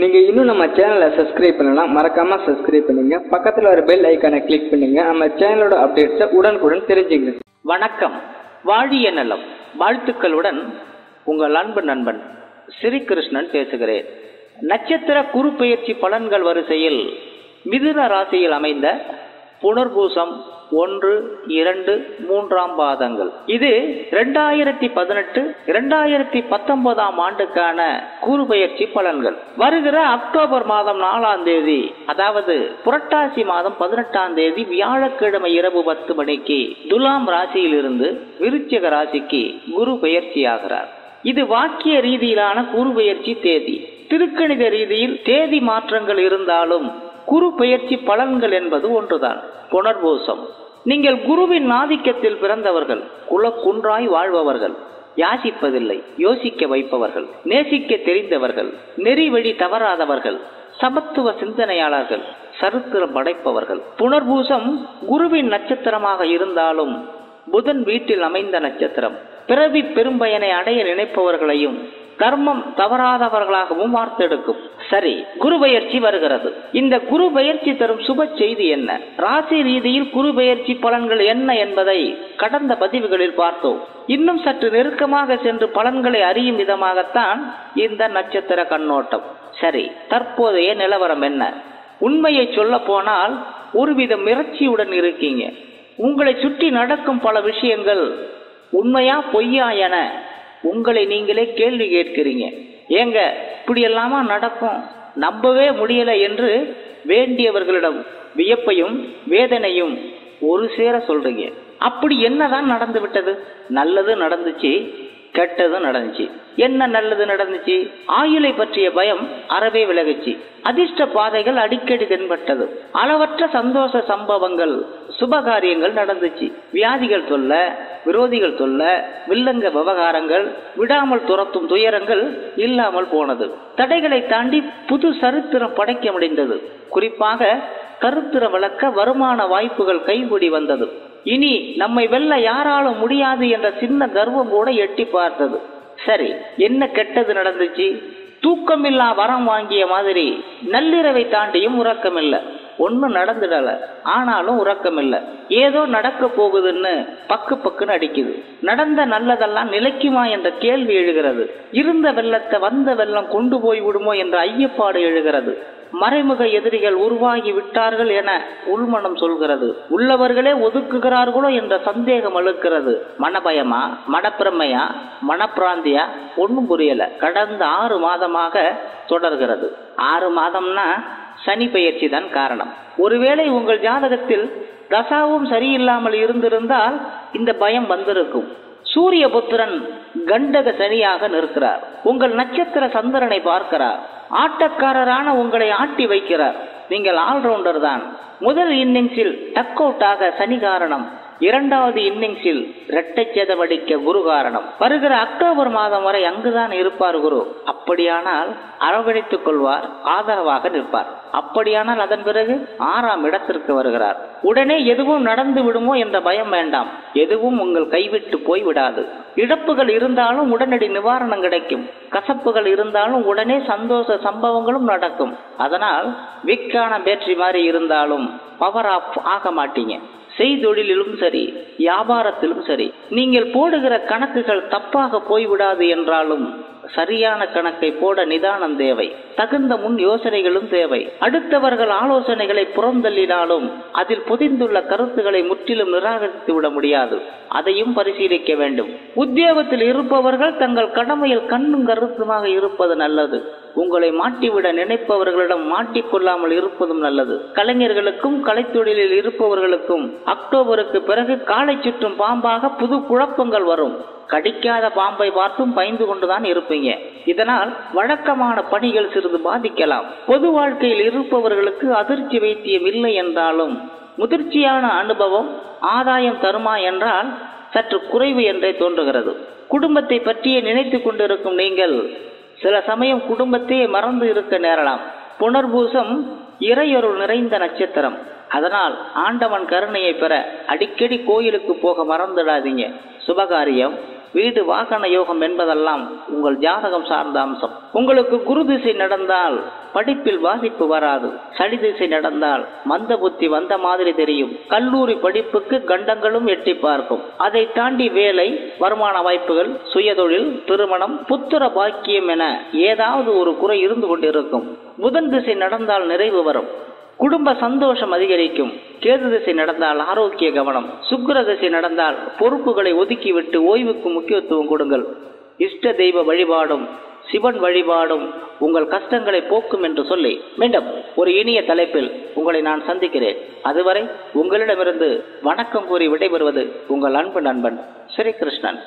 நீங்க இன்னும் நம்ம சேனலை சப்ஸ்கிரைப் பண்ணலாம் மறக்காம சப்ஸ்கிரைப் பண்ணுங்க. பக்கத்துல ஒரு பெல் ஐக்கானை கிளிக் பண்ணுங்க. நம்ம சேனலோட அப்டேட்ஸை உடனுக்குடன் தெரிஞ்சுங்க வணக்கம். வாழிய நலம். வாழ்த்துக்களுடன் உங்கள் அன்பு நண்பன் ஸ்ரீகிருஷ்ணன் பேசுகிறேன். நட்சத்திர குறு பயிற்சி பலன்கள் வரிசையில் மிதுன ராசியில் அமைந்த புனர்பூசம் ஒன்று இரண்டு மூன்றாம் பாதங்கள். இது இரண்டாயிரத்தி பதினெட்டு இரண்டாயிரத்தி பத்தொன்பதாம் ஆண்டுக்கான கூறுபயிற்சி பலன்கள். வருகிற அக்டோபர் மாதம் நாலாம் தேதி அதாவது புரட்டாசி மாதம் பதினெட்டாம் தேதி வியாழக்கிழமை இரவு பத்து மணிக்கு துலாம் ராசியிலிருந்து விருச்சிக ராசிக்கு குரு பயிற்சியாகிறார் இது வாக்கிய ரீதியிலான குரு தேதி. திருக்கணித ரீதியில் தேதி மாற்றங்கள் இருந்தாலும் குரு பெயர்ச்சி பலன்கள் என்பது ஒன்றுதான். புனர்பூசம். நீங்கள் குருவின் ஆதிக்கத்தில் பிறந்தவர்கள் குலக்குன்றாய் வாழ்பவர்கள் யாசிப்பதில்லை யோசிக்க வைப்பவர்கள் நேசிக்க தெரிந்தவர்கள் நெறி வழி தவறாதவர்கள் சமத்துவ சிந்தனையாளர்கள் சரித்திரம் படைப்பவர்கள். புனர்பூசம் குருவின் நட்சத்திரமாக இருந்தாலும் புதன் வீட்டில் அமைந்த நட்சத்திரம். பிறவி பெரும்பயனை அடைய நினைப்பவர்களையும் கர்மம் தவறாதவர்களாகவும் வார்த்தெடுக்கும். சரி குரு பெயர்ச்சி வருகிறது. இந்த குரு பெயர்ச்சி தரும் சுப செய்தி என்ன? ராசி ரீதியில் குரு பெயர்ச்சி பலன்கள் என்ன என்பதை கடந்த பதிவுகளில் பார்த்தோம். இன்னும் சற்று நெருக்கமாக சென்று பலன்களை அறியும் விதமாகத்தான் இந்த நட்சத்திர கண்ணோட்டம். சரி தற்போதைய நிலவரம் என்ன? உண்மையை சொல்ல போனால் ஒருவித மிரட்சியுடன் இருக்கீங்க. உங்களை சுற்றி நடக்கும் பல விஷயங்கள் உண்மையா பொய்யா என உங்களை நீங்களே கேள்வி கேட்கிறீங்க. ஏங்க இப்படி எல்லாமா நடக்கும்? நம்பவே முடியல என்று வேண்டியவர்களிடம் வியப்பையும் வேதனையும் ஒரு சேர சொல்றீங்க. அப்படி என்னதான் நடந்து விட்டது? நல்லது நடந்துச்சு கெட்டது நடந்துச்சு. என்ன நல்லது நடந்துச்சு? ஆயுளை பற்றிய பயம் அறவே விலகுச்சு. அதிர்ஷ்ட பாதைகள் அடிக்கடி தென்பட்டது. அளவற்ற சந்தோஷ சம்பவங்கள் சுபகாரியங்கள் நடந்துச்சு. வியாதிகள் சொல்ல விரோதிகள் சொல்ல வில்லங்க விவகாரங்கள் விடாமல் துரத்தும் துயரங்கள் இல்லாமல் போனது. தடைகளை தாண்டி புது சரித்திரம் படைக்க முடிந்தது. குறிப்பாக கருத்திர விளக்க வருமான வாய்ப்புகள் கைகூடி வந்தது. இனி நம்மை வெல்ல யாராலும் முடியாது என்ற சின்ன கர்வம் கூட எட்டி பார்த்தது. சரி என்ன கெட்டது நடந்துச்சு? தூக்கமில்லா வரம் வாங்கிய மாதிரி நள்ளிரவை தாண்டியும் உறக்கமில்லை. ஒன்றும் நடந்துடல. ஆனாலும் உறக்கமில்லை. ஏதோ நடக்க போகுதுன்னு பக்கு பக்குன்னு அடிக்குது. நடந்த நல்லதெல்லாம் நிலைக்குமா என்ற கேள்வி எழுகிறது. இருந்த வெள்ளத்தை வந்த வெள்ளம் கொண்டு போய் விடுமோ என்ற ஐயப்பாடு எழுகிறது. மறைமுக எதிரிகள் உருவாகி விட்டார்கள் என உள்மனம் சொல்கிறது. உள்ளவர்களே ஒதுக்குகிறார்களோ என்ற சந்தேகம் அழுக்கிறது. மனபயமா? மனப்பிரமையா? மனப்பிராந்தியா? ஒன்றும் புரியல. கடந்த ஆறு மாதமாக தொடர்கிறது. ஆறு மாதம்னா சனி பெயர்ச்சி தான் காரணம். ஒருவேளை உங்கள் ஜாதகத்தில் தசாவும் சரியில்லாமல் இருந்திருந்தால் இந்த பயம் வந்திருக்கும். சூரிய புத்திரன் கண்டக சனியாக நிற்கிறார். உங்கள் நட்சத்திர சந்திரனை பார்க்கிறார். ஆட்டக்காரரான உங்களை ஆட்டி வைக்கிறார். நீங்கள் ஆல்ரவுண்டர் தான். முதல் இன்னிங்ஸில் டக் அவுட் ஆக சனி காரணம். இரண்டாவது இன்னிங்ஸில் இரட்டை சேதமடிக்க குரு காரணம். வருகிற அக்டோபர் மாதம் வரை அங்குதான் இருப்பார் குரு. அப்படியானால் அரவணைத்துக் கொள்வார் ஆதரவாக நிற்பார். அப்படியானால் அதன் பிறகு ஆறாம் இடத்திற்கு வருகிறார். உடனே எதுவும் நடந்து விடுமோ என்ற பயம் வேண்டாம். எதுவும் உங்கள் கைவிட்டு போய் விடாது. இழப்புகள் இருந்தாலும் உடனடி நிவாரணம் கிடைக்கும். கசப்புகள் இருந்தாலும் உடனே சந்தோஷ சம்பவங்களும் நடக்கும். அதனால் விக்கான பேட்டரி மாதிரி இருந்தாலும் பவர் ஆஃப் ஆக மாட்டீங்க. செய்தொழிலும் சரி வியாபாரத்திலும் சரி நீங்கள் போடுகிற கணக்குகள் தப்பாக போய்விடாது என்றாலும் சரியான கணக்கை போட நிதானம் தேவை. தகுந்த முன் யோசனைகளும் தேவை. அடுத்தவர்கள் ஆலோசனைகளை புறந்தள்ளினாலும் அதில் புதிந்துள்ள கருத்துக்களை முற்றிலும் நிராகரித்து விட முடியாது. அதையும் பரிசீலிக்க வேண்டும். உத்தியோகத்தில் இருப்பவர்கள் தங்கள் கடமையில் கண்ணும் கருத்துமாக இருப்பது நல்லது. உங்களை மாட்டிவிட நினைப்பவர்களிடம் மாட்டிக்கொள்ளாமல் இருப்பதும் நல்லது. கலைஞர்களுக்கும் கலைத்தொழிலில் இருப்பவர்களுக்கும் அக்டோபருக்கு பிறகு காலை சுற்றும் பாம்பாக புது குழப்பங்கள் வரும். கடிக்காத பாம்பை பார்த்தும் பயந்து கொண்டுதான் இருப்பீங்க. இதனால் வழக்கமான பணிகள் சிறிது பாதிக்கலாம். பொது வாழ்க்கையில் இருப்பவர்களுக்கு அதிர்ச்சி வைத்தியம் இல்லை என்றாலும் முதிர்ச்சியான அனுபவம் ஆதாயம் தருமா என்றால் சற்று குறைவு என்றே தோன்றுகிறது. குடும்பத்தை பற்றியே நினைத்து கொண்டிருக்கும் நீங்கள் சில சமயம் குடும்பத்தையே மறந்து இருக்க நேரலாம். புனர்பூசம் இறையொருள் நிறைந்த நட்சத்திரம். அதனால் ஆண்டவன் கருணையை பெற அடிக்கடி கோயிலுக்கு போக மறந்துடாதீங்க. சுபகாரியம். வீடு வாகன யோகம் என்பதெல்லாம் உங்கள் ஜாதகம் சார்ந்த அம்சம். உங்களுக்கு குரு திசை நடந்தால் படிப்பில் பாதிப்பு வராது. சனி திசை நடந்தால் மந்த புத்தி வந்த மாதிரி தெரியும். கல்லூரி படிப்புக்கு கண்டங்களும் எட்டி பார்க்கும். அதை தாண்டி வேலை வருமான வாய்ப்புகள் சுயதொழில் திருமணம் புத்திர பாக்கியம் என ஏதாவது ஒரு குறை இருந்து கொண்டிருக்கும். புதன் திசை நடந்தால் நிறைவு வரும். குடும்ப சந்தோஷம் அதிகரிக்கும். கேது திசை நடந்தால் ஆரோக்கிய கவனம். சுக்கர திசை நடந்தால் பொறுப்புகளை ஒதுக்கிவிட்டு ஓய்வுக்கு முக்கியத்துவம் கொடுங்கள். இஷ்ட தெய்வ வழிபாடும் சிவன் வழிபாடும் உங்கள் கஷ்டங்களை போக்கும் என்று சொல்லி மீண்டும் ஒரு இனிய தலைப்பில் உங்களை நான் சந்திக்கிறேன். அதுவரை உங்களிடமிருந்து வணக்கம் கூறி விடைபெறுவது உங்கள் அன்பு நண்பன் ஸ்ரீகிருஷ்ணன்.